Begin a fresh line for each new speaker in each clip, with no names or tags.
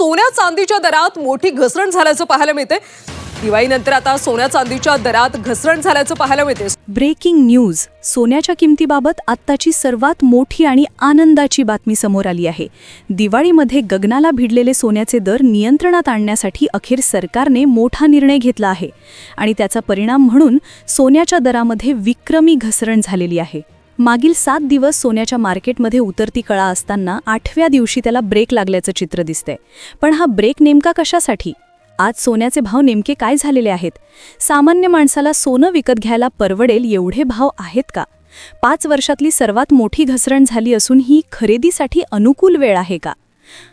सोन्या चांदीच्या दरात मोठी घसरण झाल्याचं पाहायला मिळते दिवाळीनंतर आता सोन्या चांदीच्या दरात घसरण झाल्याचं पाहायला मिळते
ब्रेकिंग न्यूज. सोन्याच्या किमतीबाबत आत्ताची सर्वात मोठी आणि आनंदाची बातमी समोर आली आहे. दिवाळीमध्ये गगनाला भिडलेले सोन्याचे दर नियंत्रणात आणण्यासाठी अखेर सरकारने मोठा निर्णय घेतला आहे. आणि त्याचा परिणाम म्हणून सोन्याच्या दरामध्ये विक्रमी घसरण झालेली आहे. मागील सात दिवस सोन्याच्या मार्केटमध्ये उतरती कळा असताना आठव्या दिवशी त्याला ब्रेक लागल्याचं चित्र दिसतंय. पण हा ब्रेक नेमका कशासाठी? आज सोन्याचे भाव नेमके काय झालेले आहेत? सामान्य माणसाला सोनं विकत घ्यायला परवडेल एवढे भाव आहेत का? पाच वर्षातली सर्वात मोठी घसरण झाली असून ही खरेदीसाठी अनुकूल वेळ आहे का?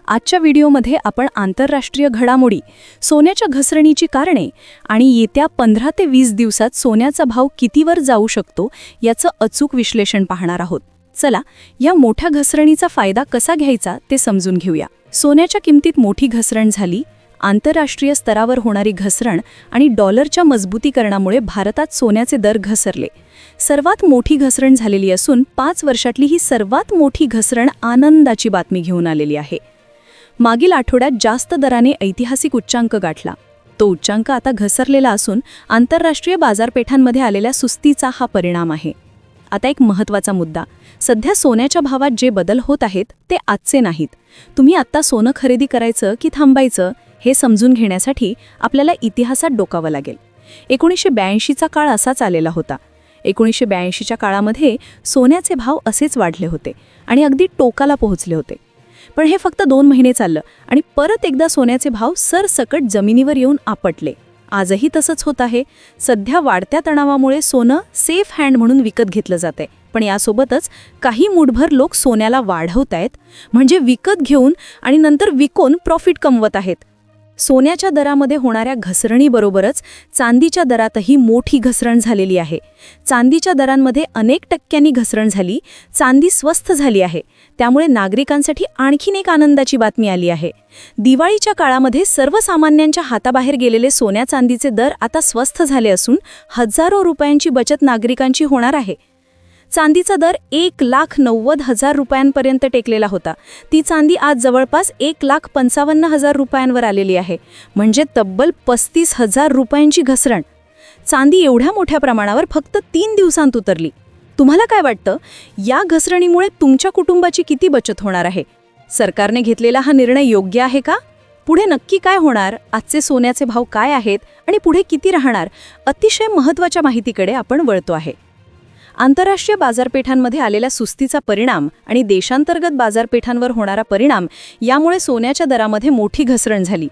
आजच्या व्हिडिओमध्ये आपण आंतरराष्ट्रीय घडामोडी सोन्याच्या घसरणीची कारणे आणि येत्या पंधरा ते वीस दिवसात सोन्याचा भाव कितीवर जाऊ शकतो याचं अचूक विश्लेषण पाहणार आहोत. चला या मोठ्या घसरणीचा फायदा कसा घ्यायचा ते समजून घेऊया. सोन्याच्या किमतीत मोठी घसरण झाली आंतरराष्ट्रीय स्तरावर होणारी घसरण आणि डॉलरच्या मजबूतीकरणामुळे भारतात सोन्याचे दर घसरले. सर्वात मोठी घसरण झालेली असून पाच वर्षातली ही सर्वात मोठी घसरण आनंदाची बातमी घेऊन आलेली आहे. मागील आठवड्यात जास्त दराने ऐतिहासिक उच्चांक गाठला. तो उच्चांक आता घसरलेला असून आंतरराष्ट्रीय बाजारपेठांमध्ये आलेल्या सुस्तीचा हा परिणाम आहे. आता एक महत्त्वाचा मुद्दा. सध्या सोन्याच्या भावात जे बदल होत आहेत ते आजचे नाहीत. तुम्ही आत्ता सोनं खरेदी करायचं की थांबायचं? हे समजून घेण्यासाठी आपल्याला इतिहासात डोकावं लागेल. एकोणीसशे ब्याऐंशीचा काळ असाच आलेला होता. एकोणीसशे ब्याऐंशीच्या काळामध्ये सोन्याचे भाव असेच वाढले होते आणि अगदी टोकाला पोहोचले होते. पण हे फक्त दोन महिने चाललं आणि परत एकदा सोन्याचे भाव सरसकट जमिनीवर येऊन आपटले. आजही तसंच होत आहे. सध्या वाढत्या तणावामुळे सोनं सेफ हँड म्हणून विकत घेतलं जाते. पण यासोबतच काही मूठभर लोक सोन्याला वाढवत आहेत म्हणजे विकत घेऊन आणि नंतर विकून प्रॉफिट कमवत आहेत. सोन्याच्या दरामध्ये होणाऱ्या घसरणीबरोबरच चांदीच्या दरातही मोठी घसरण झालेली आहे. चांदीच्या दरांमध्ये अनेक टक्क्यांनी घसरण झाली चांदी स्वस्त झाली आहे. त्यामुळे नागरिकांसाठी आणखीन एक आनंदाची बातमी आली आहे. दिवाळीच्या काळामध्ये सर्वसामान्यांच्या हाताबाहेर गेलेले सोन्या चांदीचे दर आता स्वस्त झाले असून हजारो रुपयांची बचत नागरिकांची होणार आहे. चांदीचा दर एक लाख नव्वद हजार रुपयांपर्यंत टेकलेला होता. ती चांदी आज जवळपास एक लाख पंचावन्न हजार रुपयांवर आलेली आहे. म्हणजे तब्बल पस्तीस हजार रुपयांची घसरण. चांदी एवढ्या मोठ्या प्रमाणावर फक्त तीन दिवसांत उतरली. तुम्हाला काय वाटतं? या घसरणीमुळे तुमच्या कुटुंबाची किती बचत होणार आहे? सरकारने घेतलेला हा निर्णय योग्य आहे का? पुढे नक्की काय होणार? आजचे सोन्याचे भाव काय आहेत? आणि पुढे किती राहणार? अतिशय महत्त्वाच्या माहितीकडे आपण वळतो आहे. आंतरराष्ट्रीय बाजारपेठांमध्ये आलेल्या सुस्तीचा परिणाम आणि देशांतर्गत बाजारपेठांवर होणारा परिणाम यामुळे सोन्याच्या दरामध्ये मोठी घसरण झाली.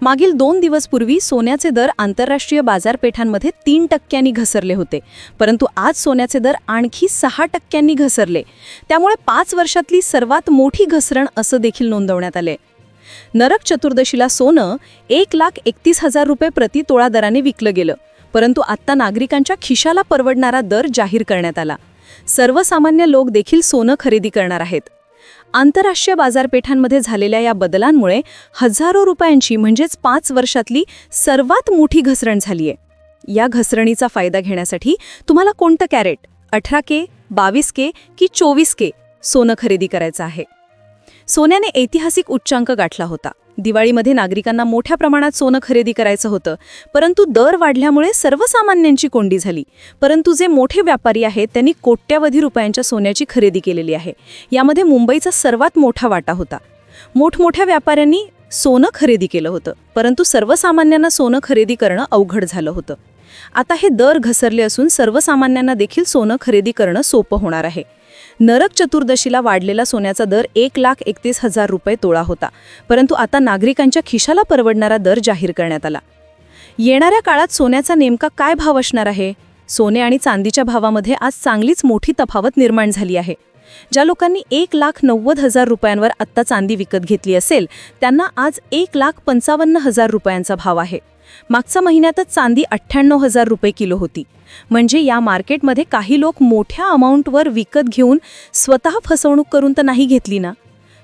मागील दोन दिवसपूर्वी सोन्याचे दर आंतरराष्ट्रीय बाजारपेठांमध्ये तीन टक्क्यांनी घसरले होते परंतु आज सोन्याचे दर आणखी सहा टक्क्यांनी घसरले. त्यामुळे पाच वर्षातली सर्वात मोठी घसरण असं देखील नोंदवण्यात आले नरक चतुर्दशीला सोनं एक लाख एकतीस हजार रुपये प्रति तोळा दराने विकलं गेलं. परंतु आत्ता नागरिकांच्या खिशाला परवडणारा दर जाहीर करण्यात आला. सर्वसामान्य लोक देखील सोनं खरेदी करणार आहेत. आंतरराष्ट्रीय बाजारपेठांमध्ये झालेल्या या बदलांमुळे हजारो रुपयांची म्हणजेच पाच वर्षातली सर्वात मोठी घसरण झाली आहे. या घसरणीचा फायदा घेण्यासाठी तुम्हाला कोणतं कॅरेट अठरा के बावीस के की चोवीस के सोनं खरेदी करायचं आहे? सोन्याने ऐतिहासिक उच्चांक गाठला होता. दिवाळीमध्ये नागरिकांना मोठ्या प्रमाणात सोनं खरेदी करायचं होतं. परंतु दर वाढल्यामुळे सर्वसामान्यांची कोंडी झाली. परंतु जे मोठे व्यापारी आहेत त्यांनी कोट्यावधी रुपयांच्या सोन्याची खरेदी केलेली आहे. यामध्ये मुंबईचा सर्वात मोठा वाटा होता. मोठमोठ्या व्यापाऱ्यांनी सोनं खरेदी केलं होतं. परंतु सर्वसामान्यांना सोनं खरेदी करणं अवघड झालं होतं. आता हे दर घसरले असून सर्वसामान्यांना देखील सोनं खरेदी करणं सोपं होणार आहे. नरक चतुर्दशीला वाढलेला सोन्याचा दर एक लाख एकतीस हजार रुपये तोळा होता. परंतु आता नागरिकांच्या खिशाला परवडणारा दर जाहीर करण्यात आला. येणाऱ्या काळात सोन्याचा नेमका काय भाव असणार आहे? सोने आणि चांदीच्या भावामध्ये आज चांगलीच मोठी तफावत निर्माण झाली आहे. ज्या लोकांनी एक लाख नव्वद हजार रुपयांवर आत्ता चांदी विकत घेतली असेल त्यांना आज एक लाख पंचावन्न हजार रुपयांचा भाव आहे. मागच्या महिन्यातच चांदी अठ्ठ्याण्णव हजार रुपये किलो होती. म्हणजे या मार्केटमध्ये काही लोक मोठ्या अमाऊंटवर विकत घेऊन स्वतः फसवणूक करून तर नाही घेतली ना?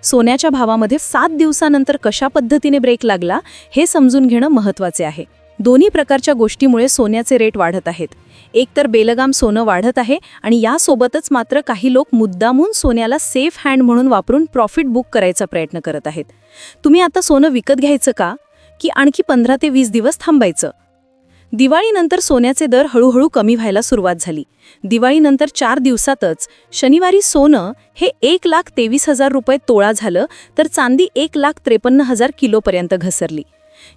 सोन्याच्या भावामध्ये सात दिवसानंतर कशा पद्धतीने ब्रेक लागला हे समजून घेणं महत्त्वाचे आहे. दोन्ही प्रकारच्या गोष्टीमुळे सोन्याचे रेट वाढत आहेत. एकतर बेलगाम सोनं वाढत आहे आणि यासोबतच मात्र काही लोक मुद्दामून सोन्याला सेफ हँड म्हणून वापरून प्रॉफिट बुक करायचा प्रयत्न करत आहेत. तुम्ही आता सोनं विकत घ्यायचं का? की आणखी पंधरा ते वीस दिवस थांबायचं? दिवाळीनंतर सोन्याचे दर हळूहळू कमी व्हायला सुरुवात झाली. दिवाळीनंतर चार दिवसातच शनिवारी सोनं हे एक लाख तेवीस हजार रुपये तोळा झालं तर चांदी एक लाख त्रेपन्न हजार किलोपर्यंत घसरली.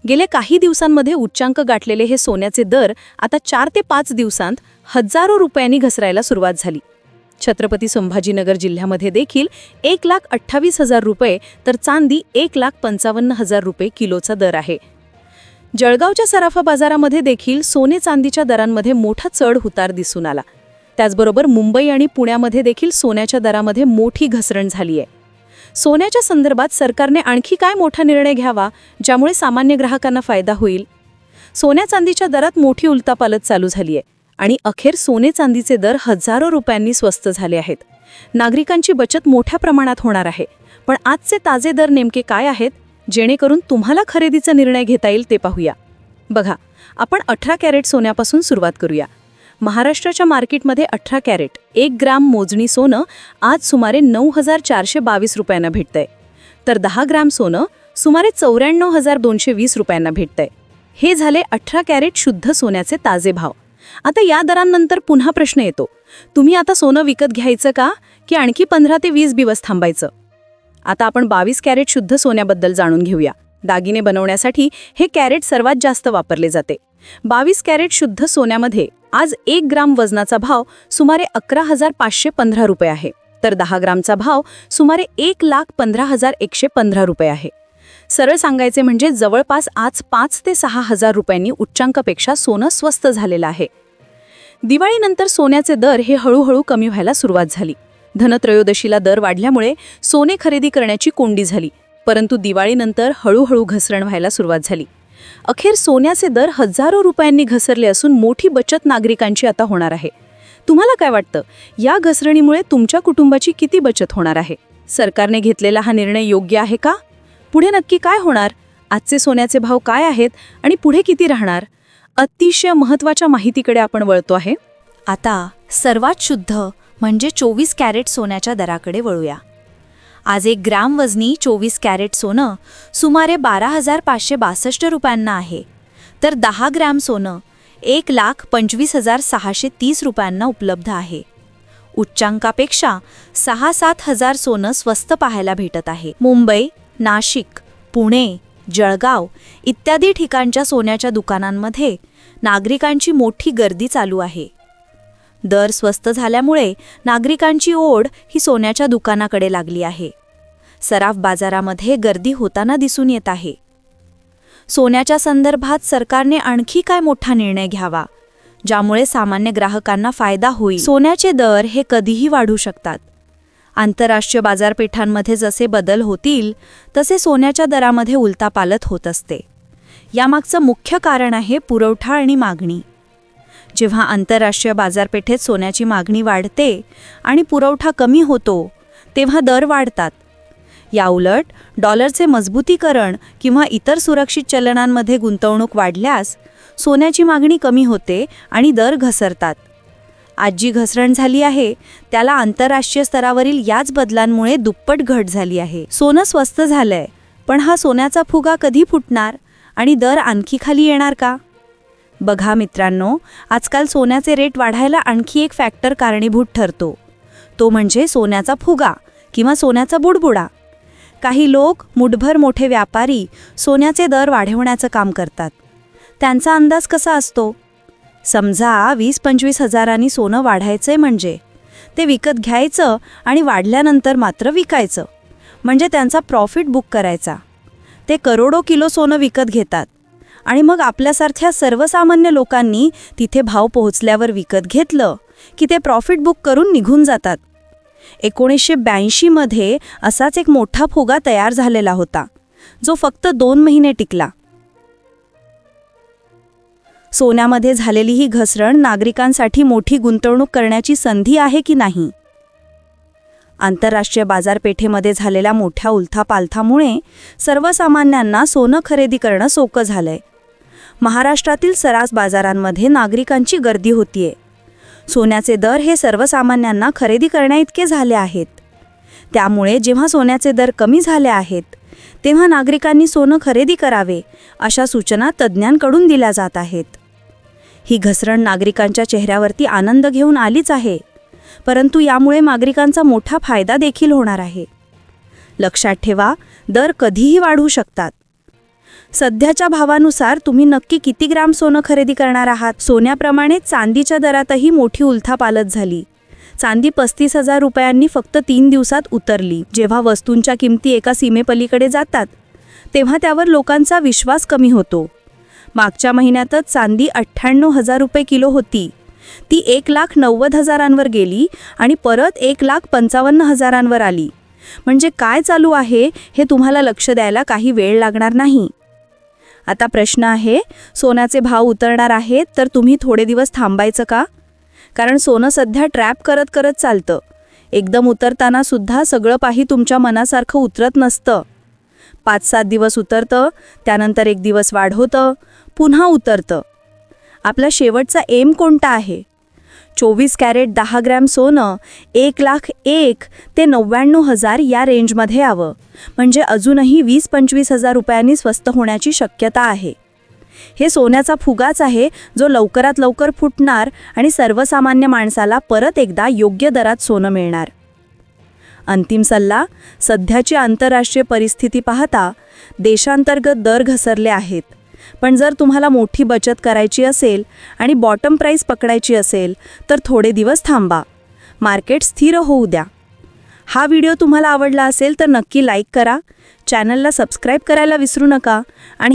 गेल्या काही दिवसांमध्ये उच्चांक गाठलेले हे सोन्याचे दर आता चार ते पाच दिवसांत हजारो रुपयांनी घसरायला सुरुवात झाली. छत्रपती संभाजीनगर जिल्ह्यामध्ये देखील एक लाख अठ्ठावीस हजार रुपये तर चांदी एक लाख पंचावन्न हजार रुपये किलोचा दर आहे. जळगावच्या सराफा बाजारामध्ये देखील सोने चांदीच्या दरांमध्ये मोठा चढ उतार दिसून आला. त्याचबरोबर मुंबई आणि पुण्यामध्ये देखील सोन्याच्या दरामध्ये मोठी घसरण झाली आहे. सोन्याच्या संदर्भात सरकारने आणखी काय मोठा निर्णय घ्यावा ज्यामुळे सामान्य ग्राहकांना फायदा होईल? सोन्या चांदीच्या दरात मोठी उलतापालत चालू झाली आहे आणि अखेर सोने चांदीचे दर हजारो रुपयांनी स्वस्त झाले आहेत. नागरिकांची बचत मोठ्या प्रमाणात होणार आहे. पण आजचे ताजे दर नेमके काय आहेत? जेणेकरून तुम्हाला खरेदीचा निर्णय घेता येईल ते पाहूया. बघा आपण अठरा कॅरेट सोन्यापासून सुरुवात करूया. महाराष्ट्राच्या मार्केटमध्ये अठरा कॅरेट एक ग्राम मोजणी सोनं आज सुमारे नऊ हजार चारशे बावीस रुपयांना भेटतंय. तर दहा ग्राम सोनं सुमारे चौऱ्याण्णव हजार दोनशे वीस रुपयांना भेटतंय. हे झाले अठरा कॅरेट शुद्ध सोन्याचे ताजे भाव. आता या दरांनंतर पुन्हा प्रश्न येतो. तुम्ही आता सोनं विकत घ्यायचं का? की आणखी पंधरा ते वीस दिवस थांबायचं? आता आपण बावीस कॅरेट शुद्ध सोन्याबद्दल जाणून घेऊया. दागिने बनवण्यासाठी हे कॅरेट सर्वात जास्त वापरले जाते. बावीस कॅरेट शुद्ध सोन्यामध्ये आज एक ग्राम वजनाचा भाव सुमारे अकरा हजार पाचशे पंधरा रुपये आहे. तर दहा ग्रामचा भाव सुमारे एक लाख पंधरा हजार एकशे पंधरा रुपये आहे. सरळ सांगायचे म्हणजे जवळपास आज पाच ते सहा हजार रुपयांनी उच्चांकापेक्षा सोनं स्वस्त झालेलं आहे. दिवाळीनंतर सोन्याचे दर हे हळूहळू कमी व्हायला सुरुवात झाली. धनत्रयोदशीला दर वाढल्यामुळे सोने खरेदी करण्याची कोंडी झाली. परंतु दिवाळीनंतर हळूहळू घसरण व्हायला सुरुवात झाली. अखेर सोन्याचे दर हजारो रुपयांनी घसरले असून मोठी बचत नागरिकांची आता होणार आहे. तुम्हाला काय वाटतं? या घसरणीमुळे तुमच्या कुटुंबाची किती बचत होणार आहे? सरकारने घेतलेला हा निर्णय योग्य आहे का? पुढे नक्की काय होणार? आजचे सोन्याचे भाव काय आहेत आणि पुढे किती राहणार? अतिशय महत्त्वाच्या माहितीकडे आपण वळतो आहे.
आता सर्वात शुद्ध म्हणजे चोवीस कॅरेट सोन्याच्या दराकडे वळूया. आज एक ग्राम वजनी चोवीस कॅरेट सोनं सुमारे बारा हजार पाचशे बासष्ट रुपयांना आहे. तर दहा ग्रॅम सोनं एक लाख पंचवीस हजार सहाशे तीस रुपयांना उपलब्ध आहे. उच्चांकापेक्षा सहा सात हजार सोनं स्वस्त पाहायला भेटत आहे. मुंबई नाशिक पुणे जळगाव इत्यादी ठिकाणच्या सोन्याच्या दुकानांमध्ये नागरिकांची मोठी गर्दी चालू आहे. दर स्वस्त झाल्यामुळे नागरिकांची ओढ ही सोन्याच्या दुकानाकडे लागली आहे. सराफ बाजारामध्ये गर्दी होताना दिसून येत आहे. सोन्याच्या संदर्भात सरकारने आणखी काय मोठा निर्णय घ्यावा ज्यामुळे सामान्य ग्राहकांना फायदा होईल? सोन्याचे दर हे कधीही वाढू शकतात. आंतरराष्ट्रीय बाजारपेठांमध्ये जसे बदल होतील तसे सोन्याच्या दरामध्ये उलतापालत होत असते. यामागचं मुख्य कारण आहे पुरवठा आणि मागणी. जेव्हा आंतरराष्ट्रीय बाजारपेठेत सोन्याची मागणी वाढते आणि पुरवठा कमी होतो तेव्हा दर वाढतात. याउलट डॉलरचे मजबूतीकरण किंवा इतर सुरक्षित चलनांमध्ये गुंतवणूक वाढल्यास सोन्याची मागणी कमी होते आणि दर घसरतात. आज जी घसरण झाली आहे त्याला आंतरराष्ट्रीय स्तरावरील याच बदलांमुळे दुप्पट घट झाली आहे. सोनं स्वस्त झालंय पण हा सोन्याचा फुगा कधी फुटणार आणि दर आणखी खाली येणार का? बघा मित्रांनो आजकाल सोन्याचे रेट वाढायला आणखी एक फॅक्टर कारणीभूत ठरतो. तो म्हणजे सोन्याचा फुगा किंवा सोन्याचा बुडबुडा. काही लोक मुठभर मोठे व्यापारी सोन्याचे दर वाढवण्याचं काम करतात. त्यांचा अंदाज कसा असतो? समजा वीस पंचवीस हजारांनी सोनं वाढायचंय म्हणजे. ते विकत घ्यायचं आणि वाढल्यानंतर मात्र विकायचं. म्हणजे त्यांचा प्रॉफिट बुक करायचा. ते करोडो किलो सोनं विकत घेतात. आणि मग आपल्यासारख्या सर्वसामान्य लोकांनी तिथे भाव पोहोचल्यावर विकत घेतलं की ते प्रॉफिट बुक करून निघून जातात. एकोणीसशे ब्याऐंशीमध्ये असाच एक मोठा फुगा तयार झालेला होता जो फक्त दोन महिने टिकला. सोन्यामध्ये झालेली ही घसरण नागरिकांसाठी मोठी गुंतवणूक करण्याची संधी आहे की नाही? आंतरराष्ट्रीय बाजारपेठेमध्ये झालेल्या मोठ्या उलथापालथामुळे सर्वसामान्यांना सोनं खरेदी करणं सोकं झालंय.
महाराष्ट्रातील सरास बाजारांमध्ये नागरिकांची गर्दी होतीये. सोन्याचे दर हे सर्वसामान्यांना खरेदी करण्याइतके झाले आहेत. त्यामुळे जेव्हा सोन्याचे दर कमी झाले आहेत तेव्हा नागरिकांनी सोनं खरेदी करावे अशा सूचना तज्ज्ञांकडून दिल्या जात आहेत. ही घसरण नागरिकांच्या चेहऱ्यावरती आनंद घेऊन आलीच आहे परंतु यामुळे नागरिकांचा मोठा फायदा देखील होणार आहे. लक्षात ठेवा दर कधीही वाढू शकतात. सध्याच्या भावानुसार तुम्ही नक्की किती ग्राम सोनं खरेदी करणार आहात? सोन्याप्रमाणे चांदीच्या दरातही मोठी उलथापालत झाली. चांदी पस्तीस हजार रुपयांनी फक्त तीन दिवसात उतरली. जेव्हा वस्तूंच्या किमती एका सीमेपलीकडे जातात तेव्हा त्यावर लोकांचा विश्वास कमी होतो. मागच्या महिन्यातच चांदी अठ्ठ्याण्णव हजार रुपये किलो होती. ती एक लाख नव्वद हजारांवर गेली आणि परत एक लाख पंचावन्न हजारांवर आली. म्हणजे काय चालू आहे हे तुम्हाला लक्ष द्यायला काही वेळ लागणार नाही. आता प्रश्न आहे सोन्याचे भाव उतरणार आहेत तर तुम्ही थोडे दिवस थांबायचं का? कारण सोनं सध्या ट्रॅप करत करत चालतं. एकदम उतरताना सुद्धा सगळं पाही तुमच्या मनासारखं उतरत नसतं. पाच सात दिवस उतरतं त्यानंतर एक दिवस वाढवतं पुन्हा उतरतं. आपला शेवटचा एम कोणता आहे? चोवीस कॅरेट दहा ग्रॅम सोनं एक लाख एक ते नव्याण्णव हजार या रेंजमध्ये यावं. म्हणजे अजूनही वीस पंचवीस हजार रुपयांनी स्वस्त होण्याची शक्यता आहे. हे सोन्याचा फुगाच आहे जो लवकरात लवकर फुटणार आणि सर्वसामान्य माणसाला परत एकदा योग्य दरात सोनं मिळणार. अंतिम सल्ला सध्याची आंतरराष्ट्रीय परिस्थिती पाहता देशांतर्गत दर घसरले आहेत. पण जर तुम्हाला मोठी बचत करायची असेल आणि बॉटम प्राईस पकडायची असेल तर थोडे दिवस थांबा. मार्केट स्थिर होऊ द्या. हा व्हिडिओ तुम्हाला आवडला असेल तर नक्की लाईक करा. चॅनलला सबस्क्राईब करायला विसरू नका आणि